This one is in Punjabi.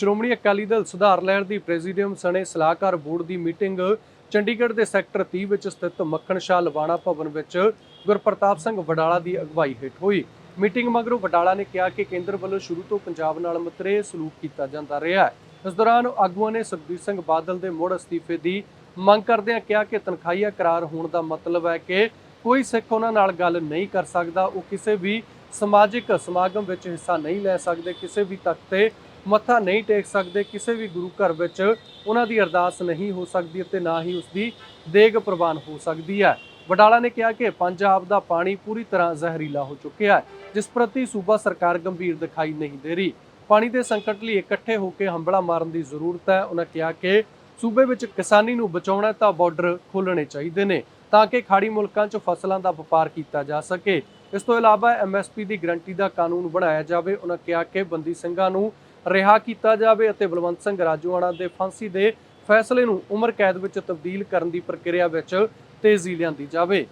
ਸ਼੍ਰੋਮਣੀ ਅਕਾਲੀ ਦਲ ਸੁਧਾਰ ਲਹਿਰ ਦੀ ਪ੍ਰੈਜ਼ੀਡੀਅਮ ਸਣੇ ਸਲਾਹਕਾਰ ਬੋਰਡ ਦੀ ਮੀਟਿੰਗ ਚੰਡੀਗੜ੍ਹ ਦੇ ਸੈਕਟਰ 30 ਵਿੱਚ ਸਥਿਤ ਮੱਖਣ ਸ਼ਾਹ ਲਵਾਣਾ ਭਵਨ ਵਿੱਚ ਗੁਰਪ੍ਰਤਾਪ ਸਿੰਘ ਵਡਾਲਾ ਦੀ ਅਗਵਾਈ ਹੇਠ ਹੋਈ। ਮੀਟਿੰਗ ਮਗਰੋਂ ਵਡਾਲਾ ਨੇ ਕਿਹਾ ਕਿ ਕੇਂਦਰ ਵੱਲੋਂ ਸ਼ੁਰੂ ਤੋਂ ਪੰਜਾਬ ਨਾਲ ਮਤਰੇ ਸਲੂਕ ਕੀਤਾ ਜਾਂਦਾ ਰਿਹਾ ਹੈ। ਇਸ ਦੌਰਾਨ ਆਗੂਆਂ ਨੇ ਸੁਖਬੀਰ ਸਿੰਘ ਬਾਦਲ ਦੇ ਮੁੜ ਅਸਤੀਫੇ ਦੀ ਮੰਗ ਕਰਦਿਆਂ ਕਿਹਾ ਕਿ ਤਨਖਾਹੀਆ ਕਰਾਰ ਹੋਣ ਦਾ ਮਤਲਬ ਹੈ ਕਿ ਕੋਈ ਸਿੱਖ ਉਹਨਾਂ ਨਾਲ ਗੱਲ ਨਹੀਂ ਕਰ ਸਕਦਾ, ਉਹ ਕਿਸੇ ਵੀ ਸਮਾਜਿਕ ਸਮਾਗਮ ਵਿੱਚ ਹਿੱਸਾ ਨਹੀਂ ਲੈ ਸਕਦੇ, ਕਿਸੇ ਵੀ ਤਖਤ ਤੇ ਮੱਥਾ ਨਹੀਂ ਟੇਕ ਸਕਦੇ, ਕਿਸੇ ਵੀ ਗੁਰੂ ਘਰ ਵਿੱਚ ਉਹਨਾਂ ਦੀ ਅਰਦਾਸ ਨਹੀਂ ਹੋ ਸਕਦੀ ਅਤੇ ਨਾ ਹੀ ਉਸ ਦੀ ਦੇਗ ਪ੍ਰਵਾਨ ਹੋ ਸਕਦੀ ਹੈ। ਵਡਾਲਾ ਨੇ ਕਿਹਾ ਕਿ ਪੰਜਾਬ ਦਾ ਪਾਣੀ ਪੂਰੀ ਤਰ੍ਹਾਂ ਜ਼ਹਿਰੀਲਾ ਹੋ ਚੁੱਕਿਆ ਹੈ, ਜਿਸ ਪ੍ਰਤੀ ਸੂਬਾ ਸਰਕਾਰ ਗੰਭੀਰ ਦਿਖਾਈ ਨਹੀਂ ਦੇ ਰਹੀ। ਪਾਣੀ ਦੇ ਸੰਕਟ ਲਈ ਇਕੱਠੇ ਹੋ ਕੇ ਹੰਬਲਾ ਮਾਰਨ ਦੀ ਜ਼ਰੂਰਤ ਹੈ। ਉਹਨਾਂ ਕਿਹਾ ਕਿ ਸੂਬੇ ਵਿੱਚ ਕਿਸਾਨੀ ਨੂੰ ਬਚਾਉਣਾ ਤਾਂ ਬਾਰਡਰ ਖੋਲਣੇ ਚਾਹੀਦੇ ਨੇ ਤਾਂ ਕਿ ਖਾੜੀ ਮੁਲਕਾਂ 'ਚ ਫਸਲਾਂ ਦਾ ਵਪਾਰ ਕੀਤਾ ਜਾ ਸਕੇ। ਇਸ ਤੋਂ ਇਲਾਵਾ ਐਮਐਸਪੀ ਦੀ ਗਰੰਟੀ ਦਾ ਕਾਨੂੰਨ ਬਣਾਇਆ ਜਾਵੇ। ਉਹਨਾਂ ਕਿਹਾ ਕਿ ਬੰਦੀ ਸਿੰਘਾਂ ਨੂੰ ਰਿਹਾ ਕੀਤਾ ਜਾਵੇ ਅਤੇ ਬਲਵੰਤ ਸਿੰਘ ਰਾਜੂਆਣਾ ਦੇ ਫਾਂਸੀ ਦੇ ਫੈਸਲੇ ਨੂੰ ਉਮਰ ਕੈਦ ਵਿੱਚ ਤਬਦੀਲ ਕਰਨ ਦੀ ਪ੍ਰਕਿਰਿਆ ਵਿੱਚ ਤੇਜ਼ੀ ਲਿਆਂਦੀ ਜਾਵੇ।